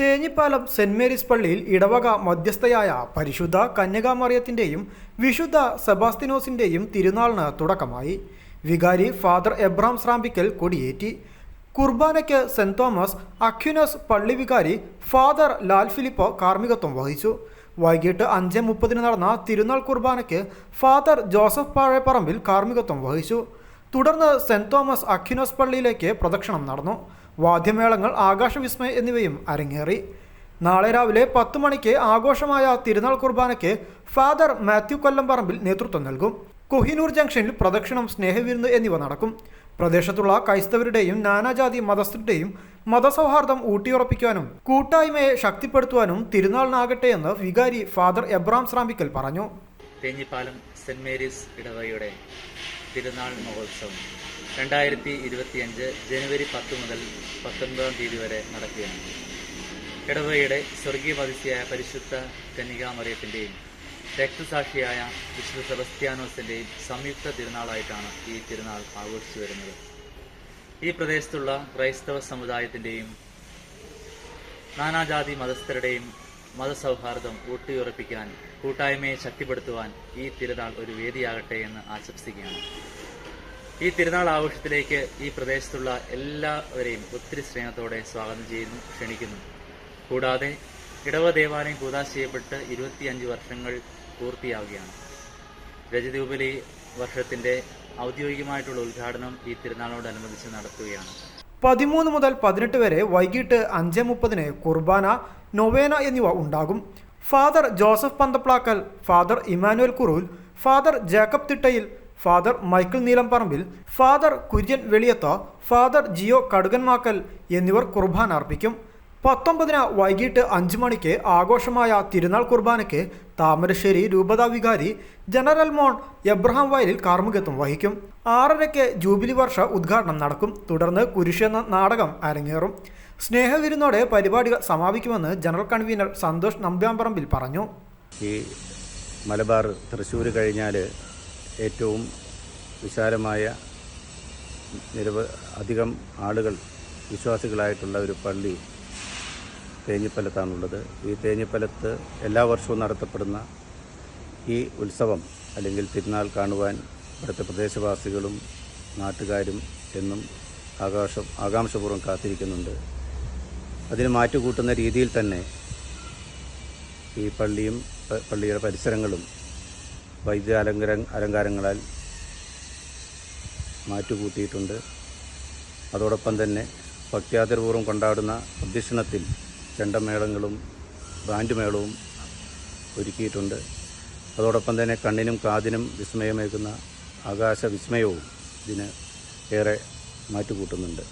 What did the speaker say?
Thenhipalam saint Mary's പള്ളിയിൽ ഇടവക മധ്യസ്ഥയായ പരിശുദ്ധ കന്യകാമറിയത്തിന്റെയും വിശുദ്ധ സെബാസ്തിനോസിന്റെയും തിരുനാളിന് തുടക്കമായി. വികാരി ഫാദർ എബ്രാം ശ്രാമ്പിക്കൽ കൊടിയേറ്റി. കുർബാനയ്ക്ക് സെന്റ് തോമസ് അഖ്യുനസ് പള്ളി വികാരി ഫാദർ ലാൽ ഫിലിപ്പോ കാർമ്മികത്വം വഹിച്ചു. വൈകിട്ട് അഞ്ച് മുപ്പതിന് നടന്ന തിരുനാൾ കുർബാനയ്ക്ക് ഫാദർ ജോസഫ് പാഴേപ്പറമ്പിൽ കാർമ്മികത്വം വഹിച്ചു. തുടർന്ന് സെന്റ് തോമസ് അഖ്യുനസ് പള്ളിയിലേക്ക് പ്രദക്ഷിണം നടന്നു. വാദ്യമേളങ്ങൾ ആകാശവിസ്മയ എന്നിവയും അരങ്ങേറി. നാളെ രാവിലെ പത്ത് മണിക്ക് ആഘോഷമായ തിരുനാൾ കുർബാനയ്ക്ക് ഫാദർ മാത്യു കൊല്ലംപറമ്പിൽ നേതൃത്വം നൽകും. കൊഹിനൂർ ജംഗ്ഷനിൽ പ്രദക്ഷിണം സ്നേഹവിരുന്ന് എന്നിവ നടക്കും. പ്രദേശത്തുള്ള ക്രൈസ്തവരുടെയും നാനാജാതി മതസ്ഥരുടെയും മതസൗഹാർദ്ദം ഊട്ടിയുറപ്പിക്കാനും കൂട്ടായ്മയെ ശക്തിപ്പെടുത്തുവാനും തിരുനാളിനാകട്ടെ എന്ന് വികാരി ഫാദർ എബ്രാം ശ്രാമ്പിക്കൽ പറഞ്ഞു. തേഞ്ഞിപ്പാലം സെന്റ് മേരീസ് ഇടവകയുടെ തിരുനാൾ മഹോത്സവം. രണ്ടായിരത്തി ഇരുപത്തിയഞ്ച് ജനുവരി പത്ത് മുതൽ പത്തൊൻപതാം തീയതി വരെ നടക്കുകയാണ്. ഇടവകയുടെ സ്വർഗീയ പതിസിയായ പരിശുദ്ധ കന്യകാമറിയത്തിന്റെയും രക്തസാക്ഷിയായ വിശുദ്ധ സെബസ്ത്യാനോസിന്റെയും സംയുക്ത തിരുനാളായിട്ടാണ് ഈ തിരുനാൾ ആഘോഷിച്ചു വരുന്നത്. ഈ പ്രദേശത്തുള്ള ക്രൈസ്തവ സമുദായത്തിന്റെയും നാനാജാതി മതസ്ഥരുടെയും മതസൗഹാർദ്ദം ഊട്ടിയുറപ്പിക്കാൻ കൂട്ടായ്മയെ ശക്തിപ്പെടുത്തുവാൻ ഈ തിരുനാൾ ഒരു വേദിയാകട്ടെ എന്ന് ആശംസിക്കുകയാണ്. ഈ തിരുനാൾ ആഘോഷത്തിലേക്ക് ഈ പ്രദേശത്തുള്ള എല്ലാവരെയും ഒത്തിരി സ്നേഹത്തോടെ സ്വാഗതം ചെയ്യുന്നു ക്ഷണിക്കുന്നു. കൂടാതെ ഇടവ ദേവാലയം കൂതാശ ചെയ്യപ്പെട്ട് ഇരുപത്തിയഞ്ച് വർഷങ്ങൾ പൂർത്തിയാവുകയാണ്. രജതൂബലി വർഷത്തിന്റെ ഔദ്യോഗികമായിട്ടുള്ള ഉദ്ഘാടനം ഈ തിരുനാളിനോടനുബന്ധിച്ച് നടത്തുകയാണ്. പതിമൂന്ന് മുതൽ പതിനെട്ട് വരെ വൈകിട്ട് അഞ്ച് മുപ്പതിന് കുർബാന നൊവേന എന്നിവ ഉണ്ടാകും. Father Joseph Panthaplackal father Emmanuel Kurool father Jacob Thittayil father Michael Neelamparambil father Kurian Veliyath father Jio Kadukanmakkal എന്നിവർ കുർബാന അർപ്പിക്കും. പത്തൊമ്പതിന് വൈകിട്ട് അഞ്ച് മണിക്ക് ആഘോഷമായ തിരുനാൾ കുർബാനയ്ക്ക് താമരശ്ശേരി രൂപതാ വികാരി ജനറൽ മോൺ എബ്രഹാം വയലിൽ കാർമ്മികത്വം വഹിക്കും. ആറരയ്ക്ക് ജൂബിലി വർഷ ഉദ്ഘാടനം നടക്കും. തുടർന്ന് കുരിശ് എന്ന നാടകം അരങ്ങേറും. സ്നേഹവിരുന്നോടെ പരിപാടികൾ സമാപിക്കുമെന്ന് ജനറൽ കൺവീനർ സന്തോഷ് നമ്പ്യാമ്പറമ്പിൽ പറഞ്ഞു. ഈ മലബാർ തൃശ്ശൂർ കഴിഞ്ഞാൽ ഏറ്റവും വിശാലമായ നിരവ അധികം ആളുകൾ വിശ്വാസികളായിട്ടുള്ള ഒരു പള്ളി തേഞ്ഞിപ്പലത്താണുള്ളത്. ഈ തേഞ്ഞിപ്പലത്ത് എല്ലാ വർഷവും നടത്തപ്പെടുന്ന ഈ ഉത്സവം അല്ലെങ്കിൽ തിരുനാൾ കാണുവാൻ ഇവിടുത്തെ പ്രദേശവാസികളും നാട്ടുകാരും എന്നും ആകാശം ആകാംക്ഷപൂർവം കാത്തിരിക്കുന്നുണ്ട്. അതിന് മാറ്റുകൂട്ടുന്ന രീതിയിൽ തന്നെ ഈ പള്ളിയും പള്ളിയുടെ പരിസരങ്ങളും വൈദ്യ അലങ്കാര അലങ്കാരങ്ങളാൽ മാറ്റുകൂട്ടിയിട്ടുണ്ട്. അതോടൊപ്പം തന്നെ ഭക്ത്യാദരപൂർവം കൊണ്ടാടുന്ന പ്രദക്ഷിണത്തിൽ ചെണ്ടമേളങ്ങളും ബാൻഡ് മേളവും ഒരുക്കിയിട്ടുണ്ട്. അതോടൊപ്പം തന്നെ കണ്ണിനും കാതിനും വിസ്മയമേകുന്ന ആകാശ വിസ്മയവും ഇതിന് ഏറെ മാറ്റുകൂട്ടുന്നുണ്ട്.